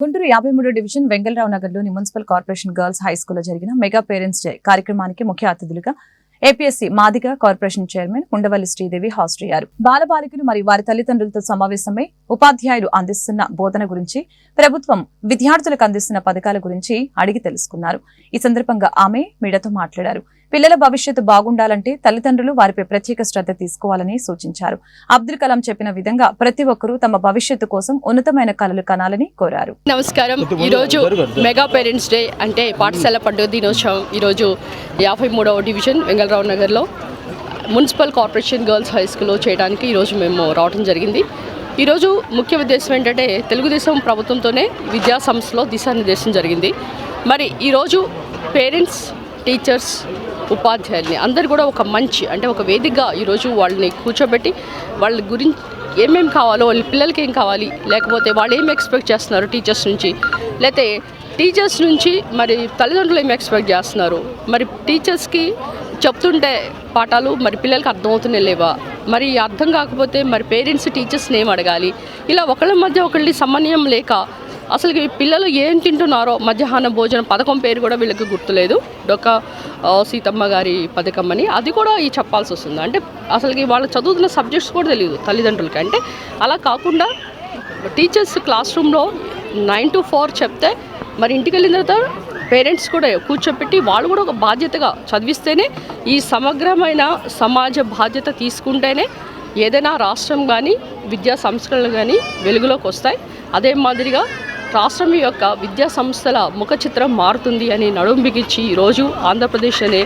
గుంటూరు యాభై మూడో డివిజన్ వెంగళరావు నగర్లోని మున్సిపల్ కార్పొరేషన్ గర్ల్స్ హై స్కూల్లో జరిగిన మెగా పేరెంట్స్ డే కార్యక్రమానికి ముఖ్య అతిథులుగా A P S C Madiga corporation chairman Undavalli Sridevi హాజరయ్యారు బాలబాలికలు మరియు వారి తల్లిదండ్రులతో సమావేశమై ఉపాధ్యాయులు అందిస్తున్న బోధన గురించి ప్రభుత్వం విద్యార్థులకు అందిస్తున్న పథకాల గురించి అడిగి తెలుసుకున్నారు. ఈ సందర్భంగా ఆమె మీడియాతో మాట్లాడారు. పిల్లల భవిష్యత్తు బాగుండాలంటే తల్లిదండ్రులు వారిపై ప్రత్యేక శ్రద్ధ తీసుకోవాలని సూచించారు. అబ్దుల్ కలాం చెప్పిన విధంగా ప్రతి ఒక్కరూ తమ భవిష్యత్తు కోసం ఉన్నతమైన కలలు కనాలని కోరారు. నమస్కారం. ఈరోజు మెగా పేరెంట్స్ డే అంటే పాఠశాల పండుగ దినోత్సవం ఈరోజు యాభై మూడవ డివిజన్ వెంగళరావు నగర్లో మున్సిపల్ కార్పొరేషన్ గర్ల్స్ హై స్కూల్లో చేయడానికి ఈరోజు మేము రావడం జరిగింది. ఈరోజు ముఖ్య ఉద్దేశం ఏంటంటే తెలుగుదేశం ప్రభుత్వంతోనే విద్యా సంస్థలో దిశానిర్దేశం జరిగింది. మరి ఈరోజు పేరెంట్స్ టీచర్స్ ఉపాధ్యాయుల్ని. అందరు కూడా ఒక మంచి అంటే ఒక వేదికగా ఈరోజు వాళ్ళని కూర్చోబెట్టి వాళ్ళ గురించి ఏమేమి కావాలో వాళ్ళ పిల్లలకి ఏం కావాలి లేకపోతే వాళ్ళు ఏం ఎక్స్పెక్ట్ చేస్తున్నారు టీచర్స్ నుంచి. లేకపోతే టీచర్స్ నుంచి మరి తల్లిదండ్రులు ఏం ఎక్స్పెక్ట్ చేస్తున్నారు? మరి టీచర్స్కి చెప్తుంటే పాఠాలు మరి పిల్లలకి అర్థమవుతున్నాయి లేవా? మరి అర్థం కాకపోతే మరి పేరెంట్స్ టీచర్స్ని ఏం అడగాలి? ఇలా ఒకళ్ళ మధ్య ఒకళ్ళని సమన్వయం లేక అసలు ఈ పిల్లలు ఏం తింటున్నారో మధ్యాహ్న భోజనం పథకం పేరు కూడా వీళ్ళకి గుర్తులేదు. డొక్క సీతమ్మ గారి పథకం అని అది కూడా ఈ చెప్పాల్సి వస్తుంది. అంటే అసలుకి వాళ్ళు చదువుతున్న సబ్జెక్ట్స్ కూడా తెలియదు తల్లిదండ్రులకి. అంటే అలా కాకుండా టీచర్స్ క్లాస్ రూమ్లో నైన్ టు ఫోర్ చెప్తే మరి ఇంటికి వెళ్ళిన తర్వాత పేరెంట్స్ కూడా కూర్చోపెట్టి వాళ్ళు కూడా ఒక బాధ్యతగా చదివిస్తేనే ఈ సమగ్రమైన సమాజ బాధ్యత తీసుకుంటేనే ఏదైనా రాష్ట్రం కానీ విద్యా సంస్కరణలు కానీ వెలుగులోకి వస్తాయి. అదే మాదిరిగా రాష్ట్రం యొక్క విద్యా సంస్థల ముఖ చిత్రం మారుతుంది అని నడుం బిగించి ఈరోజు ఆంధ్రప్రదేశ్ అనే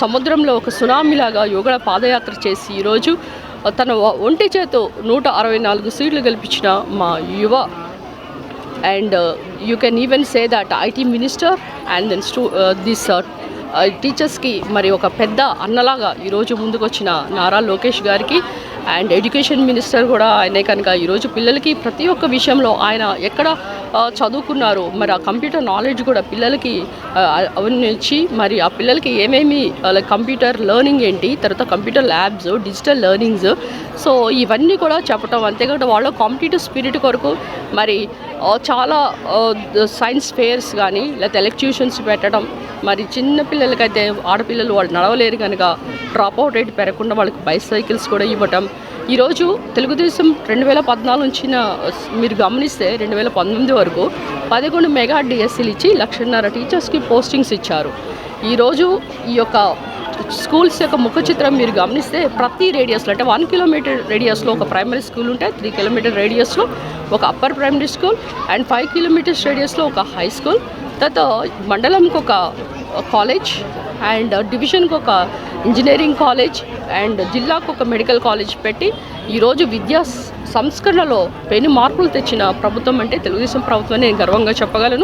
సముద్రంలో ఒక సునామీలాగా యుగళ పాదయాత్ర చేసి ఈరోజు తన ఒంటి చేతో నూట అరవై నాలుగు సీట్లు గెలిపించిన మా యువ and you can even say that I T minister and then స్టూ this టీచర్స్కి మరి ఒక పెద్ద అన్నలాగా ఈరోజు ముందుకొచ్చిన నారా లోకేష్ గారికి అండ్ ఎడ్యుకేషన్ మినిస్టర్ కూడా ఆయనే కనుక ఈరోజు పిల్లలకి ప్రతి ఒక్క విషయంలో ఆయన ఎక్కడ చదువుకున్నారు మరి ఆ కంప్యూటర్ నాలెడ్జ్ కూడా పిల్లలకి అవన్నీ ఇచ్చి మరి ఆ పిల్లలకి ఏమేమి లైక్ కంప్యూటర్ లెర్నింగ్ ఏంటి తర్వాత computer labs digital learnings so ఇవన్నీ కూడా చెప్పటం అంతేకాకుండా వాళ్ళ కాంపిటేటివ్ స్పిరిట్ కొరకు మరి చాలా సైన్స్ ఫేర్స్ కానీ లేకపోతే ఎలక్ట్యూషన్స్ పెట్టడం మరి చిన్న పిల్లలకైతే ఆడపిల్లలు వాళ్ళు నడవలేరు కనుక డ్రాప్ అవుట్ రేట్ పెరగకుండా వాళ్ళకి బైసైకిల్స్ కూడా ఇవ్వటం. ఈరోజు తెలుగుదేశం రెండు వేల పద్నాలుగు నుంచిన మీరు గమనిస్తే రెండు వేల పంతొమ్మిది వరకు పదకొండు మెగా డిఎస్సీలు ఇచ్చి లక్షన్నర టీచర్స్కి పోస్టింగ్స్ ఇచ్చారు. ఈరోజు ఈ యొక్క స్కూల్స్ యొక్క ముఖ చిత్రం మీరు గమనిస్తే ప్రతి రేడియస్లో అంటే వన్ కిలోమీటర్ రేడియస్లో ఒక ప్రైమరీ స్కూల్ ఉంటాయి త్రీ కిలోమీటర్ రేడియస్లో ఒక upper primary school and five kilometres రేడియస్లో ఒక హై స్కూల్ తర్వాత మండలంకి ఒక కాలేజ్ అండ్ డివిజన్కి ఒక ఇంజనీరింగ్ కాలేజ్ అండ్ జిల్లాకు ఒక మెడికల్ కాలేజ్ పెట్టి ఈరోజు విద్యా సంస్కరణలో పెను మార్పులు తెచ్చిన ప్రభుత్వం అంటే తెలుగుదేశం ప్రభుత్వం నేను గర్వంగా చెప్పగలను.